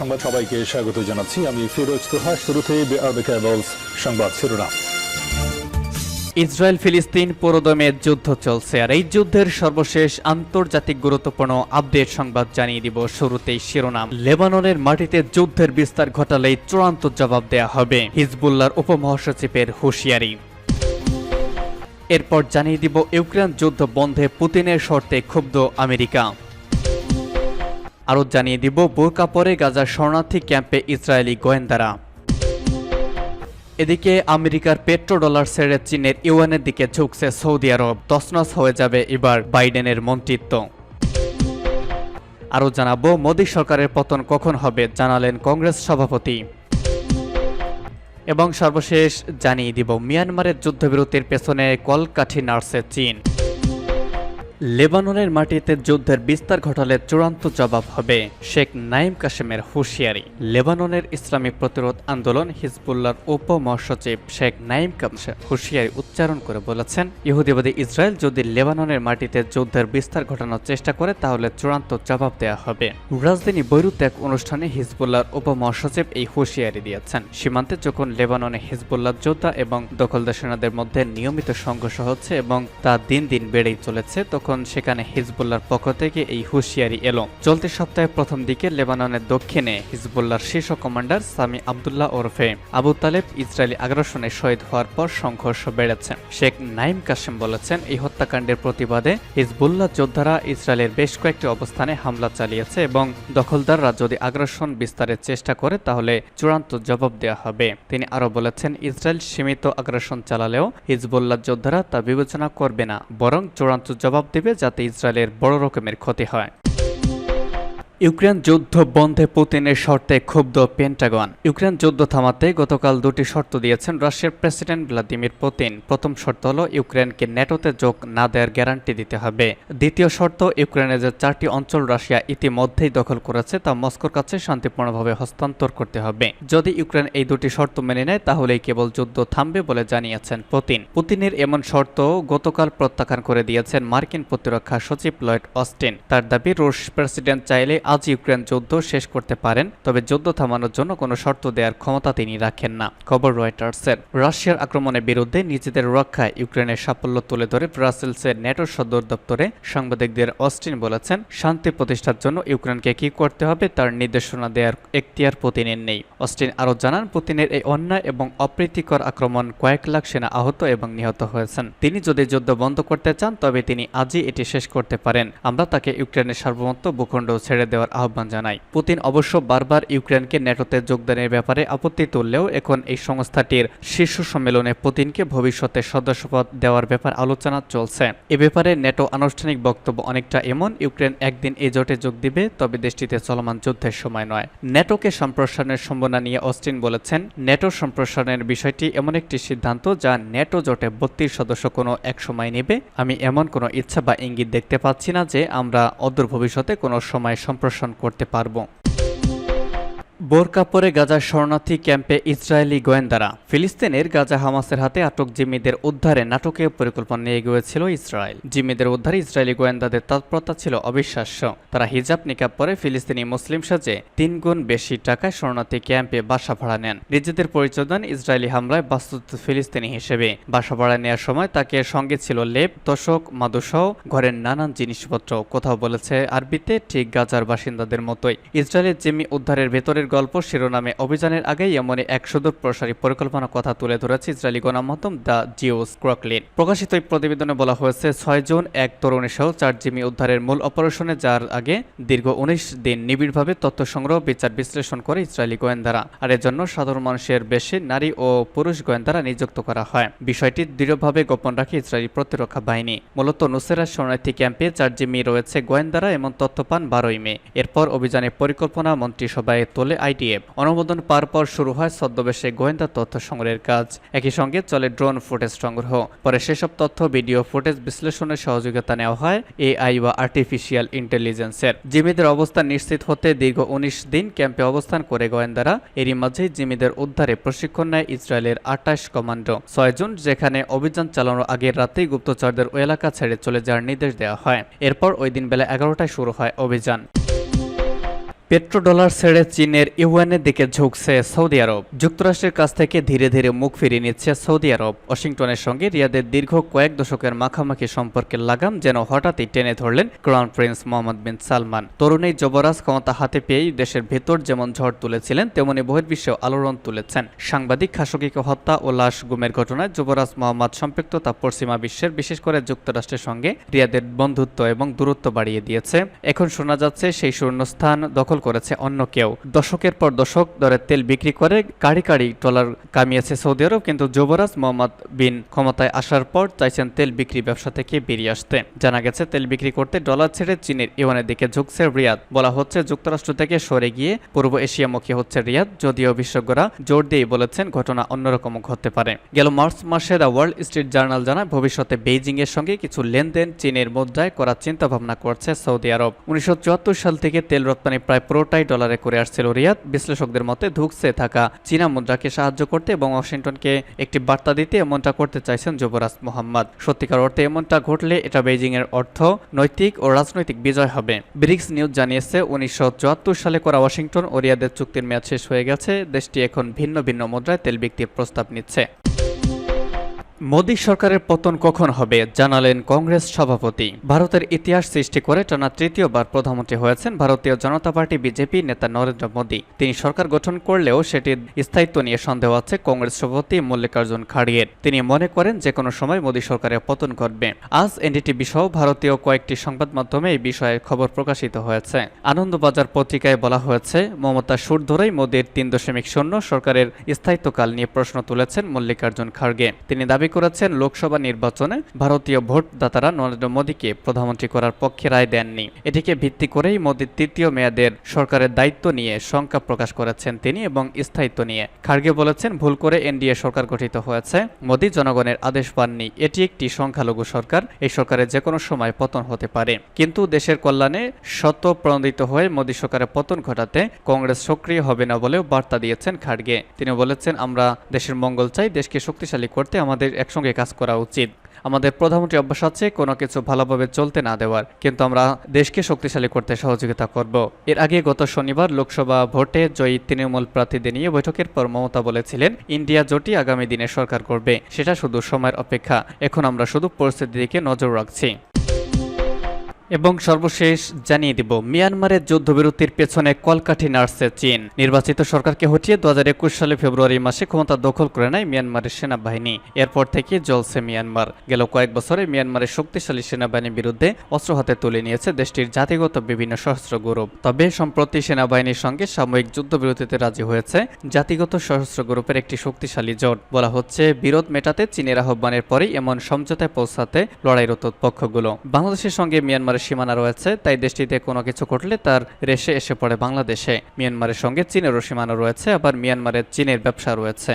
সংবাদ সবাইকে স্বাগত জানাচ্ছি। আমি ফিরোজ তোহা শুরুতে সংবাদ শিরোনাম। ইসরায়েল ফিলিস্তিন পুরোদমে যুদ্ধ চলছে, আর এই যুদ্ধের সর্বশেষ আন্তর্জাতিক গুরুত্বপূর্ণ আপডেট সংবাদ জানিয়ে দিব শুরুতেই শিরোনাম। লেবাননের মাটিতে যুদ্ধের বিস্তার ঘটালেই চূড়ান্ত জবাব দেয়া হবে হিজবুল্লার উপমহাসচিবের হুঁশিয়ারি। এরপর জানিয়ে দিব ইউক্রেন যুদ্ধ বন্ধে পুতিনের শর্তে ক্ষুব্ধ আমেরিকা। আরও জানিয়ে দিব, বোরকা পরে গাজার শরণার্থী ক্যাম্পে ইসরায়েলি গোয়েন্দারা। এদিকে আমেরিকার পেট্রো ডলার ছেড়ে চীনের ইউএনের দিকে ঝুঁকছে সৌদি আরব। তসনস হয়ে যাবে এবার বাইডেনের মন্ত্রিত্ব। আরও জানাব, মোদী সরকারের পতন কখন হবে জানালেন কংগ্রেস সভাপতি। এবং সর্বশেষ জানিয়ে দিব, মিয়ানমারের যুদ্ধবিরতির পেছনে কলকাঠি নার্সে চীন। লেবাননের মাটিতে যুদ্ধের বিস্তার ঘটালে চূড়ান্ত জবাব হবে শেখ নাইম কাশেমের হুঁশিয়ারি। লেবাননের ইসলামী প্রতিরোধ আন্দোলন হিজবুল্লার উপমহাসচিব শেখ নাইম কাশেম হুঁশিয়ারি উচ্চারণ করে বলেছেন, ইহুদিবাদী ইসরায়েল যদি লেবাননের মাটিতে যুদ্ধের বিস্তার ঘটানোর চেষ্টা করে, তাহলে চূড়ান্ত জবাব দেওয়া হবে। রাজধানী বৈরুতে এক অনুষ্ঠানে হিজবুল্লার উপমহাসচিব এই হুঁশিয়ারি দিয়েছেন। সীমান্তে যখন লেবাননে হিজবুল্লাহ যোদ্ধা এবং দখলদার সেনাদের মধ্যে নিয়মিত সংঘর্ষ হচ্ছে এবং তা দিন দিন বেড়েই চলেছে, তখন তখন সেখানে হিজবুল্লার পক্ষ থেকে এই হুঁশিয়ারি এলো। চলতি সপ্তাহে প্রথম দিকে লেবাননের দক্ষিণে হিজবুল্লার শীর্ষ কমান্ডার সামি আবদুল্লাহ ওরফে আবু তালেব ইসরায়েলি আগ্রাসনে শহীদ হওয়ার পর সংঘর্ষ বেড়েছে। শেখ নাইম কাসেম বলেছেন, এই হত্যাকাণ্ডের প্রতিবাদে হিজবুল্লাহ যোদ্ধারা ইসরায়েলের বেশ কয়েকটি অবস্থানে হামলা চালিয়েছে এবং দখলদাররা যদি আগ্রাসন বিস্তারের চেষ্টা করে, তাহলে চূড়ান্ত জবাব দেওয়া হবে। তিনি আরও বলেছেন, ইসরায়েল সীমিত আগ্রাসন চালালেও হিজবুল্লাহ যোদ্ধারা তা বিবেচনা করবে না, বরং চূড়ান্ত জবাব দেবে। দেবে যাতে ইসরায়েলের বড় রকমের ক্ষতি হয়। ইউক্রেন যুদ্ধ বন্ধে পুতিনের শর্তে ক্ষুব্ধ পেন্টাগন। ইউক্রেন যুদ্ধ থামাতে গতকাল দুটি শর্ত দিয়েছেন রাশিয়ার প্রেসিডেন্ট ভ্লাদিমির পুতিন। প্রথম শর্ত হল, ইউক্রেনকে ন্যাটোতে যোগ না দেওয়ার গ্যারান্টি দিতে হবে। দ্বিতীয় শর্ত ইউক্রেনের যে চারটি অঞ্চল রাশিয়া ইতিমধ্যেই দখল করেছে, তা মস্কোর কাছে শান্তিপূর্ণভাবে হস্তান্তর করতে হবে। যদি ইউক্রেন এই দুটি শর্ত মেনে নেয়, তাহলেই কেবল যুদ্ধ থামবে বলে জানিয়েছেন পুতিন। পুতিনের এমন শর্ত গতকাল প্রত্যাখ্যান করে দিয়েছেন মার্কিন প্রতিরক্ষা সচিব লয়েড অস্টিন। তার দাবি, রুশ প্রেসিডেন্ট চাইলে আজ ইউক্রেন যুদ্ধ শেষ করতে পারেন, তবে যুদ্ধ থামানোর জন্য কোনো শর্ত দেওয়ার ক্ষমতা তিনি রাখেন না, খবর রয়টার্সের। রাশিয়ার আক্রমণের বিরুদ্ধে নিজেদের রক্ষায় ইউক্রেনের সাফল্য তুলে ধরে ব্রাসেলসের নেটোর সদর দপ্তরে সাংবাদিকদের অস্টিন বলেছেন, শান্তি প্রতিষ্ঠার জন্য ইউক্রেনকে কি করতে হবে তার নির্দেশনা দেওয়ার এখতিয়ার পুতিনের নেই। অস্টিন আরও জানান, পুতিনের এই অন্যায় এবং অপ্রীতিকর আক্রমণ কয়েক লাখ সেনা আহত এবং নিহত হয়েছেন। তিনি যদি যুদ্ধ বন্ধ করতে চান, তবে তিনি আজই এটি শেষ করতে পারেন। আমরা তাকে ইউক্রেনের সার্বভৌমত্ব ভূখণ্ড ছেড়ে দেওয়ার আহ্বান জানায়। পুতিন অবশ্য বারবার ইউক্রেনকে ন্যাটোতে যোগদানের ব্যাপারে আপত্তি তুললেও এখন এই সংস্থাটির শীর্ষ সম্মেলনে পুতিনকে ভবিষ্যতে সদস্যপদ দেওয়ার ব্যাপার আলোচনা চলছে। এ ব্যাপারে ন্যাটো আনুষ্ঠানিক বক্তব্য অনেকটা এমন, ইউক্রেন একদিন এই জোটে যোগ দিবে, তবে দেশটিতে চলমান যুদ্ধের সময় নয়। ন্যাটোকে সম্প্রসারণের সম্ভাবনা নিয়ে অস্টিন বলেছেন, ন্যাটো সম্প্রসারণের বিষয়টি এমন একটি সিদ্ধান্ত যা ন্যাটো জোটে বত্রিশ সদস্য কোনো এক সময় নেবে। আমি এমন কোনো ইচ্ছা বা ইঙ্গিত দেখতে পাচ্ছি না যে আমরা অদূর ভবিষ্যতে কোনো সময় সম্প্রসারণ করতে পারব। বোরকা পরে গাজার শরণার্থী ক্যাম্পে ইসরায়েলি গোয়েন্দারা। ফিলিস্তিনের গাজা হামাসের হাতে আটক জিম্মিদের উদ্ধারে নাটকীয় পরিকল্পনা নিয়ে গিয়েছিল ইসরায়েল। জিম্মিদের উদ্ধারে ইসরায়েলি গোয়েন্দাদের তৎপরতা ছিল অবিশ্বাস্য। তারা হিজাব নিকাব পরে ফিলিস্তিনি মুসলিম সাজে তিন গুণ বেশি টাকায় শরণার্থী ক্যাম্পে বাসা ভাড়া নেন। নিজেদের পরিচয় দেন ইসরায়েলি হামলায় বাস্তুত ফিলিস্তিনি হিসেবে। বাসা ভাড়া নেওয়ার সময় তাকে সঙ্গে ছিল লেপ, তোষক, মাদুসহ, ঘরের নানান জিনিসপত্র। কোথাও বলেছে আরবিতে, ঠিক গাজার বাসিন্দাদের মতোই। ইসরায়েলের জিম্মি উদ্ধারের ভেতরের গল্প শিরোনামে অভিযানের আগেই এমনই এক সুদূর প্রসারী পরিকল্পনার কথা তুলে ধরেছে ইসরায়েলি গণমাধ্যম দ্য জিওস ক্রকলিন প্রকাশিত এই প্রতিবেদনে বলা হয়েছে, ছয় জুন এক তরুণী সহ চার জিমি উদ্ধারের মূল অপারেশনে যার আগে দীর্ঘ উনিশ দিন নিবিড়ভাবে তথ্য সংগ্রহ, বিচার বিশ্লেষণ করে ইসরায়েলি গোয়েন্দারা। আর এর জন্য সাধারণ মানুষের বেশি নারী ও পুরুষ গোয়েন্দারা নিযুক্ত করা হয়। বিষয়টি দৃঢ়ভাবে গোপন রাখে ইসরায়েলি প্রতিরক্ষা বাহিনী। মূলত নুসেরা শরণার্থী ক্যাম্পে চার জিমি রয়েছে গোয়েন্দারা, এমন তথ্য পান বারোই মে। এরপর অভিযানের পরিকল্পনা মন্ত্রিসভায় তোলে আইটিএফ। অনুমোদন পার পর শুরু হয় ছদ্মবেশে গোয়েন্দা তথ্য সংগ্রহের কাজ। একই সঙ্গে চলে ড্রোন ফুটেজ সংগ্রহ। পরে সেসব তথ্য, ভিডিও ফুটেজ বিশ্লেষণের সহযোগিতা নেওয়া হয় এআই বা আর্টিফিশিয়াল ইন্টেলিজেন্সের। জিমিদের অবস্থান নিশ্চিত হতে দীর্ঘ উনিশ দিন ক্যাম্পে অবস্থান করে গোয়েন্দারা। এরই মাঝেই জিমিদের উদ্ধারে প্রশিক্ষণ নেয় ইসরায়েলের আটাশ কমান্ডো। ছয় জুন, যেখানে অভিযান চালানোর আগের রাতেই গুপ্তচরদের ওই এলাকা ছেড়ে চলে যাওয়ার নির্দেশ দেওয়া হয়। এরপর ওই দিন বেলা এগারোটায় শুরু হয় অভিযান। পেট্রোডলার ছেড়ে চীনের ইউএনের দিকে ঝুঁকছে সৌদি আরব। যুক্তরাষ্ট্রের কাছ থেকে ধীরে ধীরে মুখ ফিরিয়ে নিচ্ছে সৌদি আরব। ওয়াশিংটনের সঙ্গে রিয়াদের দীর্ঘ কয়েক দশকের মাখামাখি সম্পর্কের লাগাম যেন হঠাৎই টেনে ধরলেন crown prince Mohammed bin Salman. তরুণ যুবরাজ ক্ষমতা হাতে পেয়েই দেশের ভেতর যেমন ঝড় তুলেছিলেন, তেমনি বহির্বিশ্বেও আলোড়ন তুলেছেন। সাংবাদিক খাশোগিকে হত্যা ও লাশ গুমের ঘটনায় যুবরাজ মোহাম্মদ সম্পৃক্ততা পশ্চিমা বিশ্বের, বিশেষ করে যুক্তরাষ্ট্রের সঙ্গে রিয়াদের বন্ধুত্ব এবং দূরত্ব বাড়িয়ে দিয়েছে। এখন শোনা যাচ্ছে সেই শূন্যস্থান দখল করেছে অন্য কেউ। দশকের পর দশক ধরে তেল বিক্রি করে কাড়ি কাড়ি ডলার কামিয়েছে সৌদি আরব, কিন্তু যুবরাজ মোহাম্মদ বিন ক্ষমতায় আসার পর চাইছেন তেল বিক্রি ব্যবসা থেকে বেরিয়ে আসতে। জানা গেছে, তেল বিক্রি করতে ডলার ছেড়ে চীনের ইউয়ানের দিকে ঝুঁকছে রিয়াদ। বলা হচ্ছে, যুক্তরাষ্ট্র থেকে সরে গিয়ে পূর্ব এশিয়ামুখী হচ্ছে রিয়াদ, যদিও বিশেষজ্ঞরা জোর দিয়ে বলেছেন ঘটনা অন্যরকম ঘটতে পারে। গেল মার্চ মাসে দ্য ওয়ার্ল্ড স্ট্রিট জার্নাল জানায়, ভবিষ্যতে বেইজিং এর সঙ্গে কিছু লেনদেন চীনের মুদ্রায় করার চিন্তা ভাবনা করছে সৌদি আরব। উনিশশো চুয়াত্তর সাল থেকে তেল রপ্তানি প্রায় পুরোটাই ডলারে করে আসছিল রিয়াদ। বিশ্লেষকদের মতে ধুকছে থাকা চীনা মুদ্রাকে সাহায্য করতে এবং ওয়াশিংটনকে একটি বার্তা দিতে এমনটা করতে চাইছেন যুবরাজ মোহাম্মদ। সত্যিকার অর্থে এমনটা ঘটলে এটা বেইজিং এর অর্থ, নৈতিক ও রাজনৈতিক বিজয় হবে। ব্রিক্স নিউজ জানিয়েছে, উনিশশো চুয়াত্তর সালে করা ওয়াশিংটন ও রিয়াদের চুক্তির মেয়াদ শেষ হয়ে গেছে। দেশটি এখন ভিন্ন ভিন্ন মুদ্রায় তেল বিক্রির প্রস্তাব নিচ্ছে। মোদী সরকারের পতন কখন হবে জানালেন কংগ্রেস সভাপতি। ভারতের ইতিহাস সৃষ্টি করে টানা তৃতীয়বার প্রধানমন্ত্রী হয়েছেন ভারতীয় জনতা পার্টি বিজেপি নেতা নরেন্দ্র মোদী। তিনি সরকার গঠন করলেও সেটির স্থায়িত্ব নিয়ে সন্দেহ আছে কংগ্রেস সভাপতি মল্লিকার্জুন খাড়গের। তিনি মনে করেন যে কোনো সময় মোদী সরকারের পতন ঘটবে। আজ এনডিটিভি সহ ভারতীয় কয়েকটি সংবাদ মাধ্যমে এই বিষয়ে খবর প্রকাশিত হয়েছে। আনন্দবাজার পত্রিকায় বলা হয়েছে, মমতা সুর ধরেই মোদীর তিন দশমিক শূন্য সরকারের স্থায়িত্বকাল নিয়ে প্রশ্ন তুলেছেন মল্লিকার্জুন খাড়গে। তিনি দাবি করেছেন লোকসভা নির্বাচনে ভারতীয় ভোটদাতারা নরেন্দ্র মোদীকে প্রধানমন্ত্রী করার পক্ষে রায় দেননি। এটিকে ভিত্তি করেই মোদীর তৃতীয় মেয়াদের সরকারের দায়িত্ব নিয়ে শঙ্কা প্রকাশ করেছেন তিনি এবং স্থায়িত্ব নিয়ে। খার্গে বলেছেন, ভুল করে এনডিএ সরকার গঠিত হয়েছে। মোদী জনগণের আদেশ পাননি। এটি একটি সংখ্যালঘু সরকার। এই সরকারের যে কোনো সময় পতন হতে পারে। কিন্তু দেশের কল্যাণে শত প্রণোদিত হয়ে মোদী সরকারের পতন ঘটাতে কংগ্রেস সক্রিয় হবে না বলেও বার্তা দিয়েছেন খাড়গে তিনি বলেছেন, আমরা দেশের মঙ্গল চাই, দেশকে শক্তিশালী করতে আমাদের একসঙ্গে কাজ করা উচিত। আমাদের প্রধানমন্ত্রী অভ্যাস আছে, কোনো কিছু ভালোভাবে চলতে না দেওয়ার। কিন্তু আমরা দেশকে শক্তিশালী করতে সহযোগিতা করব। এর আগে গত শনিবার লোকসভা ভোটে জয়ী তৃণমূল প্রার্থীদের নিয়ে বৈঠকের পর মমতা বলেছিলেন, ইন্ডিয়া জোটই আগামী দিনে সরকার করবে। সেটা শুধু সময়ের অপেক্ষা। এখন আমরা শুধু পরিস্থিতির দিকে নজর রাখছি। এবং সর্বশেষ জানিয়ে দিব মিয়ানমারের যুদ্ধবিরতির পেছনে কলকাঠি নাড়ছে চীন। নির্বাচিত সরকারকে হটিয়ে দু হাজার একুশ সালে ফেব্রুয়ারি মাসে ক্ষমতা দখল করে নেয় মিয়ানমারের সেনাবাহিনী। এরপর থেকে জ্বলছে মিয়ানমার। গেল কয়েক বছরে মিয়ানমারের শক্তিশালী সেনাবাহিনীর বিরুদ্ধে অস্ত্র হাতে তুলে নিয়েছে দেশটির জাতিগত বিভিন্ন সশস্ত্র গ্রুপ। তবে সম্প্রতি সেনাবাহিনীর সঙ্গে সাময়িক যুদ্ধবিরতিতে রাজি হয়েছে জাতিগত সশস্ত্র গ্রুপের একটি শক্তিশালী জোট। বলা হচ্ছে, বিরোধ মেটাতে চীনের আহ্বানের পরেই এমন সমঝোতায় পৌঁছাতে লড়াইরত পক্ষগুলো। বাংলাদেশের সঙ্গে মিয়ানমারের সীমানা রয়েছে, তাই দেশটিতে কোনো কিছু ঘটলে তার রেশে এসে পড়ে বাংলাদেশে। মিয়ানমারের সঙ্গে চীনেরও সীমানা রয়েছে, আবার মিয়ানমারের চীনের ব্যবসা রয়েছে।